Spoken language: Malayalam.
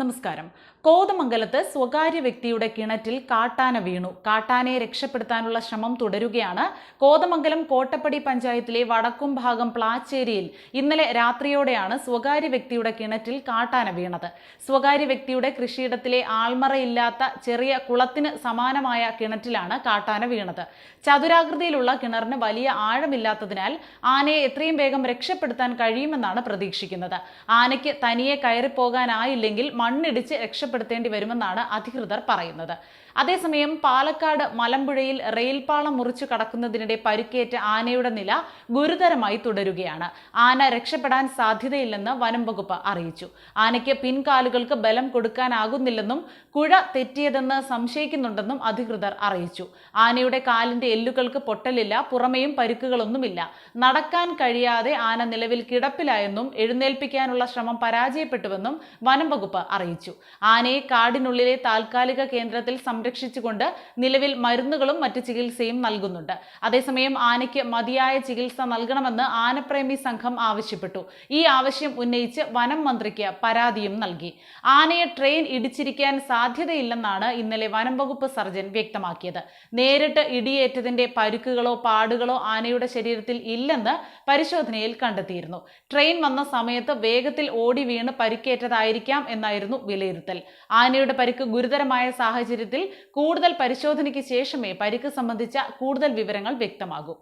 നമസ്കാരം. കോതമംഗലത്ത് സ്വകാര്യ വ്യക്തിയുടെ കിണറ്റിൽ കാട്ടാന വീണു. കാട്ടാനയെ രക്ഷപ്പെടുത്താനുള്ള ശ്രമം തുടരുകയാണ്. കോതമംഗലം കോട്ടപ്പടി പഞ്ചായത്തിലെ വടക്കും ഭാഗം പ്ലാച്ചേരിയിൽ ഇന്നലെ രാത്രിയോടെയാണ് സ്വകാര്യ വ്യക്തിയുടെ കിണറ്റിൽ കാട്ടാന വീണത്. സ്വകാര്യ വ്യക്തിയുടെ കൃഷിയിടത്തിലെ ആൾമറയില്ലാത്ത ചെറിയ കുളത്തിന് സമാനമായ കിണറ്റിലാണ് കാട്ടാന വീണത്. ചതുരാകൃതിയിലുള്ള കിണറിന് വലിയ ആഴമില്ലാത്തതിനാൽ ആനയെ എത്രയും വേഗം രക്ഷപ്പെടുത്താൻ കഴിയുമെന്നാണ് പ്രതീക്ഷിക്കുന്നത്. ആനയ്ക്ക് തനിയെ കയറിപ്പോകാനായില്ലെങ്കിൽ മണ്ണിടിച്ച് രക്ഷപ്പെടുത്തേണ്ടി വരുമെന്നാണ് അധികൃതർ പറയുന്നത്. അതേസമയം പാലക്കാട് മലമ്പുഴയിൽ റെയിൽപാളം മുറിച്ചു കടക്കുന്നതിനിടെ പരിക്കേറ്റ ആനയുടെ നില ഗുരുതരമായി തുടരുകയാണ്. ആന രക്ഷപ്പെടാൻ സാധ്യതയില്ലെന്ന് വനം വകുപ്പ് അറിയിച്ചു. ആനയ്ക്ക് പിൻകാലുകൾക്ക് ബലം കൊടുക്കാനാകുന്നില്ലെന്നും കുഴ തെറ്റിയതെന്ന് സംശയിക്കുന്നുണ്ടെന്നും അധികൃതർ അറിയിച്ചു. ആനയുടെ കാലിന്റെ എല്ലുകൾക്ക് പൊട്ടലില്ല പുറമേയും പരിക്കുകളൊന്നുമില്ല. നടക്കാൻ കഴിയാതെ ആന നിലവിൽ കിടപ്പിലായെന്നും എഴുന്നേൽപ്പിക്കാനുള്ള ശ്രമം പരാജയപ്പെട്ടുവെന്നും വനം വകുപ്പ് അറിയിച്ചു. ആനയെ കാടിനുള്ളിലെ താൽക്കാലിക കേന്ദ്രത്തിൽ സംരക്ഷിച്ചുകൊണ്ട് നിലവിൽ മരുന്നുകളും മറ്റ് ചികിത്സയും നൽകുന്നുണ്ട്. അതേസമയം ആനയ്ക്ക് മതിയായ ചികിത്സ നൽകണമെന്ന് ആനപ്രേമി സംഘം ആവശ്യപ്പെട്ടു. ഈ ആവശ്യം ഉന്നയിച്ച് വനം മന്ത്രിക്ക് പരാതിയും നൽകി. ആനയെ ട്രെയിൻ ഇടിച്ചിരിക്കാൻ സാധ്യതയില്ലെന്നാണ് ഇന്നലെ വനം വകുപ്പ് സർജൻ വ്യക്തമാക്കിയത്. നേരിട്ട് ഇടിയേറ്റതിന്റെ പരുക്കുകളോ പാടുകളോ ആനയുടെ ശരീരത്തിൽ ഇല്ലെന്ന് പരിശോധനയിൽ കണ്ടെത്തിയിരുന്നു. ട്രെയിൻ വന്ന സമയത്ത് വേഗത്തിൽ ഓടി വീണ് പരിക്കേറ്റതായിരിക്കാം എന്നായിരുന്നു വിലയിരുത്തൽ. ആനയുടെ പരിക്ക് ഗുരുതരമായ സാഹചര്യത്തിൽ കൂടുതൽ പരിശോധനയ്ക്ക് ശേഷമേ പരിക്ക് സംബന്ധിച്ച കൂടുതൽ വിവരങ്ങൾ വ്യക്തമാകൂ.